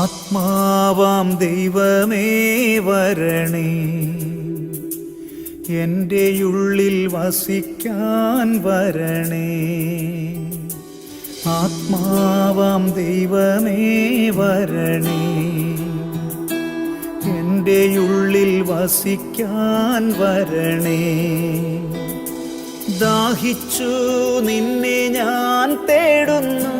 ആത്മാവാം ദൈവമേ വരണേ. എന്റെ ഉള്ളിൽ വസിക്കാൻ വരണേ. ആത്മാവാം ദൈവമേ വരണേ. എന്റെ ഉള്ളിൽ വസിക്കാൻ വരണേ. ദാഹിച്ചു നിന്നെ ഞാൻ തേടുന്നു.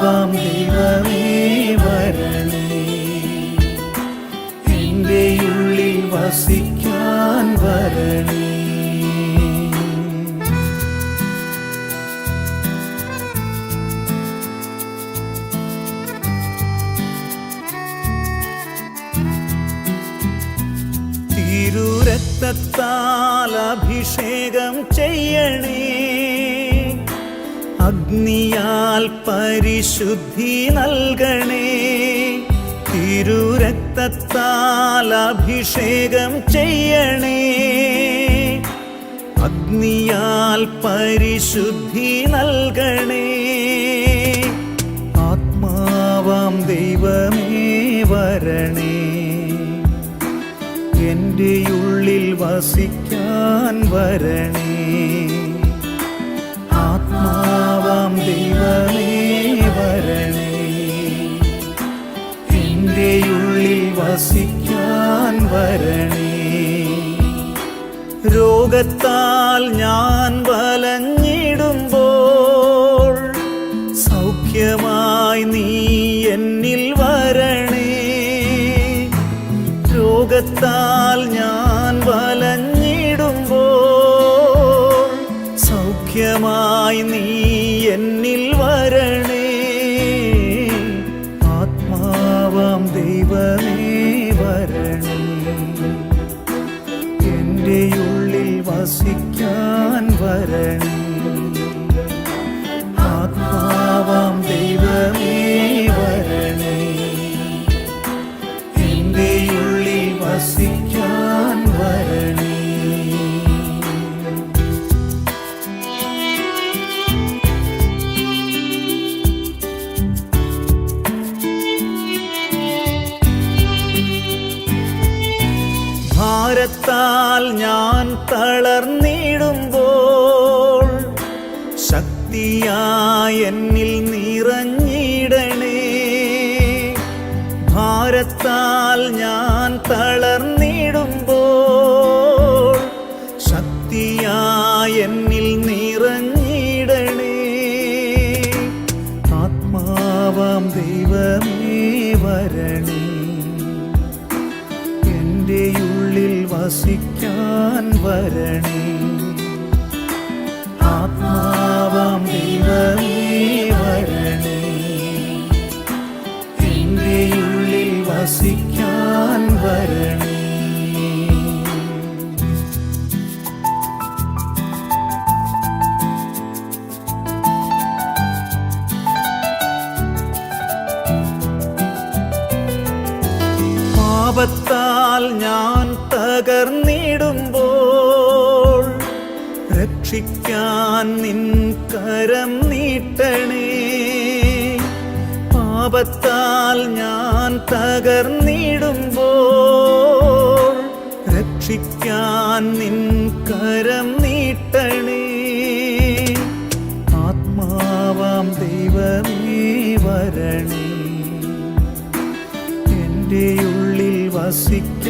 ആത്മാവാം ദൈവമേ വരണേ. എന്റെ ഉള്ളിൽ വസിക്കാൻ വരണേ. തിരുരക്തത്താൽ അഭിഷേകം ചെയ്യണേ. അഗ്നിയാൽ പരിശുദ്ധി നൽകണേ. തിരുരക്തത്താൽ അഭിഷേകം ചെയ്യണേ. അഗ്നിയാൽ പരിശുദ്ധി നൽകണേ. ആത്മാവാം ദൈവമേ വരണേ. എന്റെ ഉള്ളിൽ വസിക്കാൻ വരണേ. ആത്മാവാം ദൈവമേ വരണേ. എന്റെ ഉള്ളിൽ വസിക്കാൻ വരണേ. രോഗത്താൽ ഞാൻ വലഞ്ഞിടുമ്പോൾ സൗഖ്യമായി നീ എന്നിൽ വരണേ. രോഗത്താൽ ഞാൻ ആത്മാവാം ദൈവമേ ഞാൻ തളർന്നിടുമ്പോൾ ശക്തിയായെന്നിൽ നിറഞ്ഞിടണേ. ഭാരത്താൽ ഞാൻ തളർന്നിടുമ്പോൾ ശക്തിയായെന്നിൽ നിറഞ്ഞിടണേ. ആത്മാവാം ദൈവമേ. വസിക്കാൻ വരണേ. ആത്മാവാം ദൈവമേ വരണേ. എന്റെ ഉള്ളിൽ വസിക്കാൻ വരണേ. ഞാൻ തകർന്നിടുമ്പോൾ രക്ഷിക്കാൻ നിൻ കരം നീട്ടണേ. പാപത്താൽ ഞാൻ തകർന്നിടുമ്പോൾ രക്ഷിക്കാൻ നിൻ കരം നീട്ടണേ. ആത്മാവാം ദൈവമേ വരണേ. എന്റെ ഉള്ളിൽ വസിക്കാൻ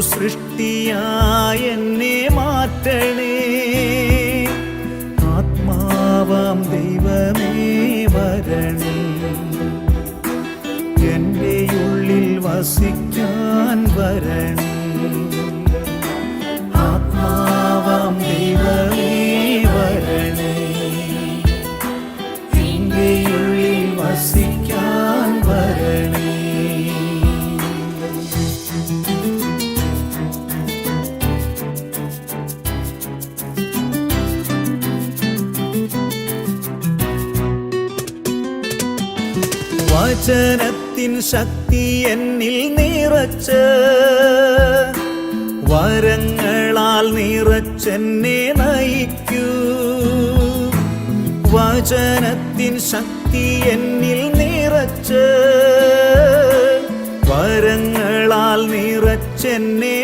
സൃഷ്ടിയായ എന്നെ മാറ്റണേ. ആത്മാവാം ദൈവമേ വരണേ. എന്റെ ഉള്ളിൽ വസിക്കാൻ വരണേ. വചനത്തിൻ ശക്തി എന്നിൽ നിറച്ച് വരങ്ങളാൽ നിറച്ചെന്നെ നയിക്കൂ. വചനത്തിൻ ശക്തി എന്നിൽ നിറച്ച് വരങ്ങളാൽ നിറച്ചെന്നെ